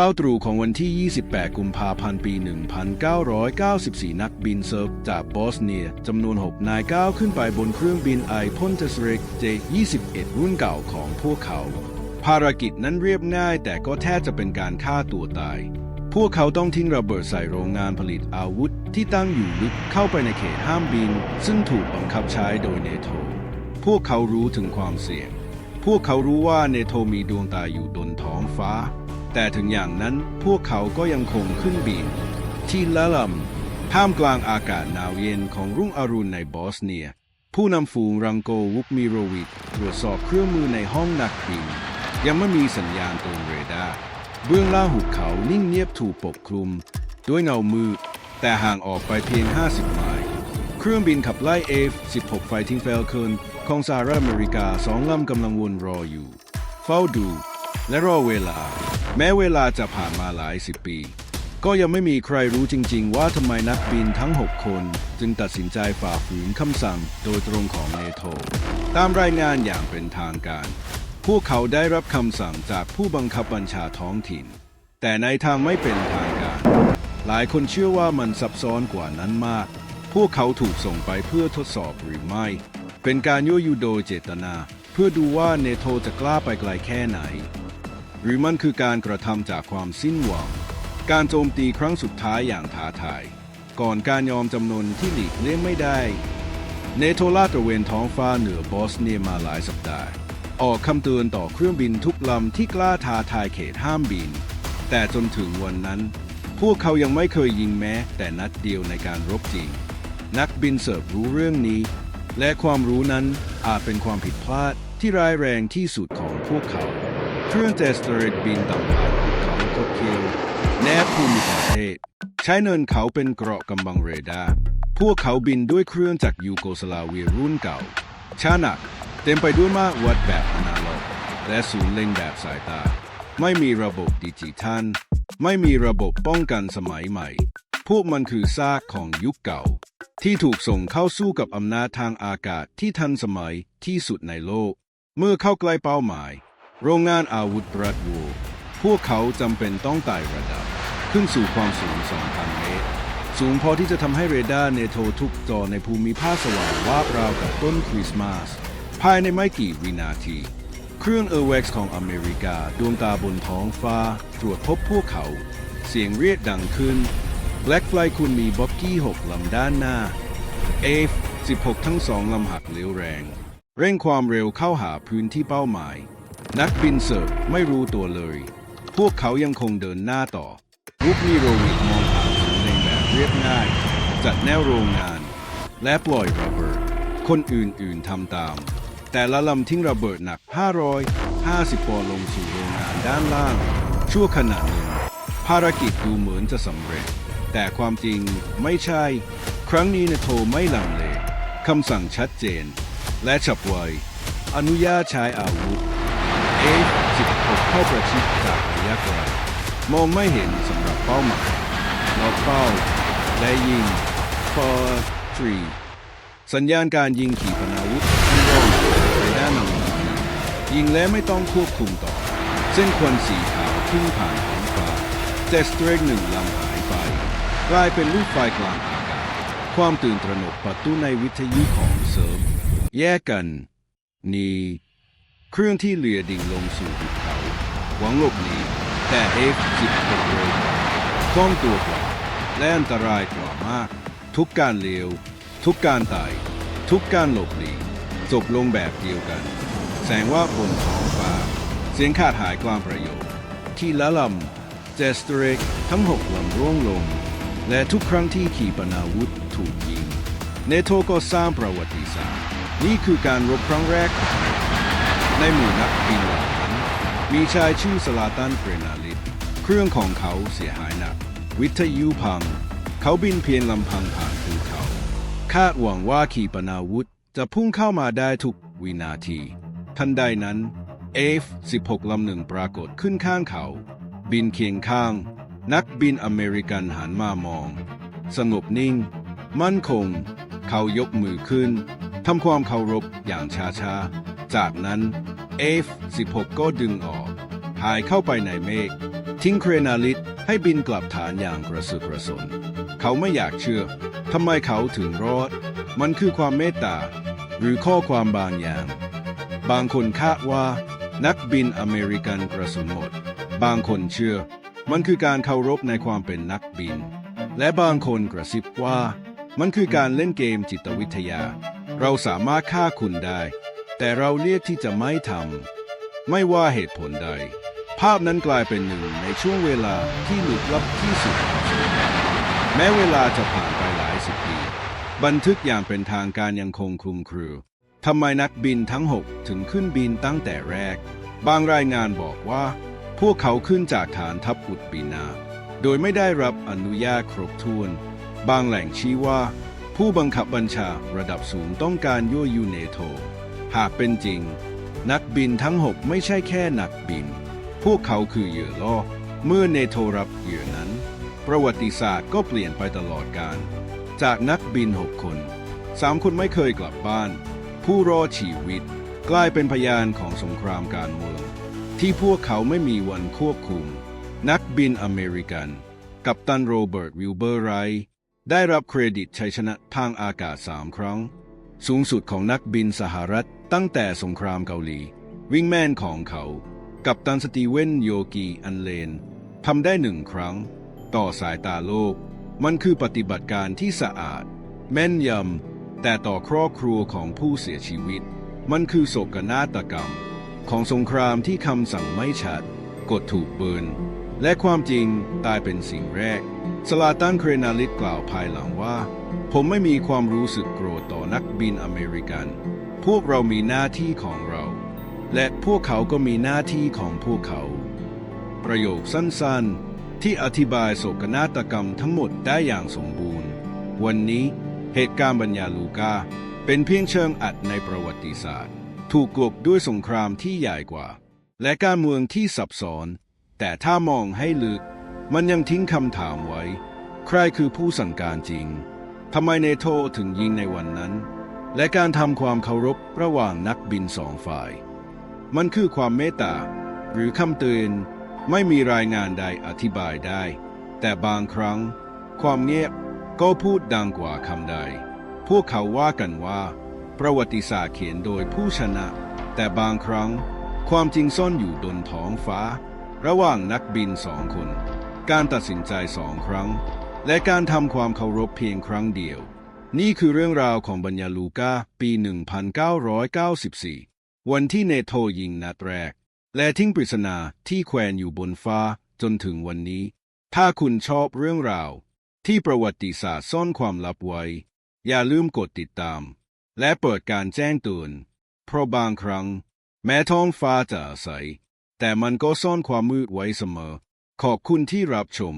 ช้าตรู่ของวันที่ 28 กุมภาพันธ์ ปี 1994 นักบินเซิร์ฟจากบอสเนียจำนวน 6 นายก้าวขึ้นไปบนเครื่องบินไอพ่นเทสเรก J21 รุ่นเก่าของพวกเขา ภารกิจนั้นเรียบง่ายแต่ก็แทบจะเป็นการฆ่าตัวตาย พวกเขาต้องทิ้งระเบิดใส่โรงงานผลิตอาวุธที่ตั้งอยู่ลึกเข้าไปในเขตห้ามบิน ซึ่งถูกบังคับใช้โดยเนโธพวกเขารู้ถึงความเสี่ยง พวกเขารู้ว่าเนโธมีดวงตาอยู่บนท้องฟ้า แต่ถึงอย่างนั้นพวกเขาก็ยังคงขึ้นบิน ที่ละลำท่ามกลางอากาศหนาวเย็นของรุ่งอรุณในบอสเนีย ผู้นำฝูงรังโกวุกมิโรวิชตรวจสอบเครื่องมือในห้องนักบิน ยังไม่มีสัญญาณตรงเรดาร์เบื้องล่างหุบเขานิ่งเงียบถูกปกคลุม ด้วยเงามืดแต่ห่างออกไปเพียง 50 ไมล์เครื่องบินขับไล่ F-16 Fighting Falcon ของสหรัฐอเมริกาสองลำกำลังวนรออยู่ เฝ้าดู และรอเวลา แม้เวลาจะผ่านมาหลายสิบปี ก็ยังไม่มีใครรู้จริง ๆ ว่าทำไมนักบินทั้ง 6 คน จึงตัดสินใจฝ่าฝืนคำสั่งโดยตรงของเนโธตามรายงานอย่างเป็นทางการ พวกเขาได้รับคำสั่งจากผู้บังคับบัญชาท้องถิ่น แต่ในทางไม่เป็นทางการ หลายคนเชื่อว่ามันซับซ้อนกว่านั้นมาก พวกเขาถูกส่งไปเพื่อทดสอบหรือไม่ เป็นการยั่วยุโดยเจตนา เพื่อดูว่าเนโธจะกล้าไปไกลแค่ไหน หรือมันคือการกระทำจากความสิ้นหวัง การโจมตีครั้งสุดท้ายอย่างท้าทาย ก่อนการยอมจำนนที่หลีกเลี่ยงไม่ได้เนโธลาดตระเวนท้องฟ้าเหนือบอสเนียมาหลายสัปดาห์ ออกคำเตือนต่อเครื่องบินทุกลำที่กล้าท้าทายเขตห้ามบิน แต่จนถึงวันนั้น พวกเขายังไม่เคยยิงแม้ แต่นัดเดียวในการรบจริง นักบินเสิร์ฟรู้เรื่องนี้ และความรู้นั้นอาจเป็นความผิดพลาดที่ร้ายแรงที่สุดของพวกเขา เครื่องเจสเตอร์เรตบินต่ำผ่านภูเขาคดเคี้ยวแนบภูมิประเทศ ใช้เนินเขาเป็นเกราะกำบังเรดาร์พวกเขาบินด้วยเครื่องจากยูโกสลาเวียรุ่นเก่าช้าหนักเต็มไปด้วยมากวัดแบบอนาล็อก และศูนย์เล็งแบบสายตา ไม่มีระบบดิจิทัล ไม่มีระบบป้องกันสมัยใหม่ พวกมันคือซากของยุคเก่า ที่ถูกส่งเข้าสู้กับอำนาจทางอากาศที่ทันสมัยที่สุดในโลก เมื่อเข้าใกล้เป้าหมาย โรงงานอาวุธรัดวูพวกเขาจำเป็นต้องไต่ระดับ ขึ้นสู่ความสูง 2,000 เมตร สูงพอที่จะทำให้เรดาร์เนโททุกจอในภูมิภาคสว่างวาบราวกับต้นคริสต์มาส ภายในไม่กี่วินาที เครื่องเออร์เว็กซ์ของอเมริกาดวงตาบนท้องฟ้า ตรวจพบพวกเขา เสียงเรียกดังขึ้นแบล็กไฟคุณมีบ็อกกี้6ลำด้านหน้า F 16 ทั้งสองลำหักเร็วแรง เร่งความเร็วเข้าหาพื้นที่เป้าหมาย นักบินเสิร์ฟไม่รู้ตัวเลย พวกเขายังคงเดินหน้าต่อรุกมีโรวิดมองผ่านศูนย์เล็งแบบเรียบง่าย จัดแนวโรงงาน และปล่อยระเบิด คนอื่นๆทำตาม แต่ละลำทิ้งระเบิดหนัก 550ปอนด์ลงสู่โรงงานด้านล่าง ชั่วขณะหนึ่งภารกิจดูเหมือนจะสำเร็จ แต่ความจริงไม่ใช่ ครั้งนี้นโทไม่ลังเลคำสั่งชัดเจน และฉับไว อนุญาตใช้อาวุธ F16 เข้าประชิดจากระยะไกลมองไม่เห็นสำหรับเป้าหมายล็อกเป้าและยิง for three สัญญาณการยิงขีปนาวุธที่ร่องไปด้านหนึ่งยิงแล้วไม่ต้องควบคุมต่อ เส้นควันสีขาวพุ่งผ่านท้องฟ้าเจสเตรกหนึ่งลำหายไป กลายเป็นลูกไฟกลางอากาศ ความตื่นตระหนกประตูในวิทยุของเซิร์ฟแยกกัน นี่ เครื่องที่เหลือดิ่งลงสู่หุบเขา หวังหลบหนีแต่ F16 เร็วกว่าซ่อนตัวกว่าและอันตรายกว่ามาก ทุกการเลี้ยวทุกการไต่ทุกการหลบหลีกจบลงแบบเดียวกัน แสงว่าบนท้องฟ้า เสียงขาดหายกลางประโยคที่ละลำเจสเตรกทั้งหกลำร่วงลง และทุกครั้งที่ขีปนาวุธถูกยิง เนโทก็สร้างประวัติศาสตร์ นี่คือการรบครั้งแรกของ ในหมู่นักบินเหล่านั้นมีชายชื่อสลาตันเกรนาลิตเครื่องของเขาเสียหายหนัก วิทยุพัง เขาบินเพียงลำพังผ่านภูเขา คาดหวังว่าขีปนาวุธจะพุ่งเข้ามาได้ทุกวินาที ทันใดนั้น F-16 ลำหนึ่งปรากฏขึ้นข้างเขา บินเคียงข้าง นักบินอเมริกันหันมามอง สงบนิ่ง มั่นคง เขายกมือขึ้นทำความเคารพอย่างช้าๆ จากนั้น F-16 ก็ดึงออก หายเข้าไปในเมฆ ทิ้งเครนาลิสให้บินกลับฐานอย่างกระสือกกระสน เขาไม่อยากเชื่อ ทำไมเขาถึงรอด มันคือความเมตตา หรือข้อความบางอย่าง บางคนคาดว่า นักบินอเมริกันกระสุนหมด บางคนเชื่อ มันคือการเคารพในความเป็นนักบิน และบางคนกระซิบว่า มันคือการเล่นเกมจิตวิทยา เราสามารถฆ่าคุณได้ แต่เราเรียกที่จะไม่ทำไม่ว่าเหตุผลใด ภาพนั้นกลายเป็นหนึ่งในช่วงเวลาที่ลึกลับที่สุด แม้เวลาจะผ่านไปหลายสิบปี บันทึกอย่างเป็นทางการยังคงคลุมครือทำไมนักบินทั้งหกถึงขึ้นบินตั้งแต่แรก บางรายงานบอกว่า พวกเขาขึ้นจากฐานทัพอุดปีนา โดยไม่ได้รับอนุญาตครบถ้วน บางแหล่งชี้ว่า ผู้บังคับบัญชาระดับสูงต้องการยั่วยุเนโท หากเป็นจริง นักบินทั้งหกไม่ใช่แค่นักบิน พวกเขาคือเหยื่อล่อ เมื่อเนโทรับเหยื่อนั้น ประวัติศาสตร์ก็เปลี่ยนไปตลอดการ จากนักบินหกคนสามคนไม่เคยกลับบ้าน ผู้รอดชีวิต กลายเป็นพยานของสงครามการเมืองที่พวกเขาไม่มีวันควบคุม นักบินอเมริกัน กัปตันโรเบิร์ตวิลเบอร์ไรได้รับเครดิตชัยชนะทางอากาศสามครั้ง สูงสุดของนักบินสหรัฐตั้งแต่สงครามเกาหลี วิงแมนของเขา กับตันสตีเวนโยกีอันเลนทำได้หนึ่งครั้ง ต่อสายตาโลก มันคือปฏิบัติการที่สะอาด แม่นยำ แต่ต่อครอบครัวของผู้เสียชีวิต มันคือโศกนาฏกรรม ของสงครามที่คำสั่งไม่ชัด กดถูกเบิร์น และความจริงตายเป็นสิ่งแรก สลาตันเครนาลิสกล่าวภายหลังว่า ผมไม่มีความรู้สึกโกรธต่อนักบินอเมริกัน พวกเรามีหน้าที่ของเรา และพวกเขาก็มีหน้าที่ของพวกเขา ประโยคสั้นๆ ที่อธิบายโศกนาฏกรรมทั้งหมดได้อย่างสมบูรณ์ วันนี้เหตุการณ์บัญญาลูกา เป็นเพียงเชิงอัดในประวัติศาสตร์ ถูกกลบด้วยสงครามที่ใหญ่กว่า และการเมืองที่ซับซ้อน แต่ถ้ามองให้ลึก มันยังทิ้งคำถามไว้ ใครคือผู้สั่งการจริงทำไมเนโทถึงยิงในวันนั้น และการทำความเคารพระหว่างนักบินสองฝ่าย มันคือความเมตตา หรือคำเตือนไม่มีรายงานใดอธิบายได้ แต่บางครั้ง ความเงียบก็พูดดังกว่าคำใด พวกเขาว่ากันว่า ประวัติศาสตร์เขียนโดยผู้ชนะ แต่บางครั้งความจริงซ่อนอยู่บนท้องฟ้า ระหว่างนักบินสองคน การตัดสินใจสองครั้ง และการทำความเคารพเพียงครั้งเดียว นี่คือเรื่องราวของบัญญาลูกาปี 1994 วันที่เนโทยิงนัดแรก และทิ้งปริศนาที่แขวนอยู่บนฟ้าจนถึงวันนี้ ถ้าคุณชอบเรื่องราว ที่ประวัติศาสตร์ซ่อนความลับไว้ อย่าลืมกดติดตาม และเปิดการแจ้งเตือนเพราะบางครั้ง แม้ท้องฟ้าจะใส แต่มันก็ซ่อนความมืดไว้เสมอ ขอบคุณที่รับชม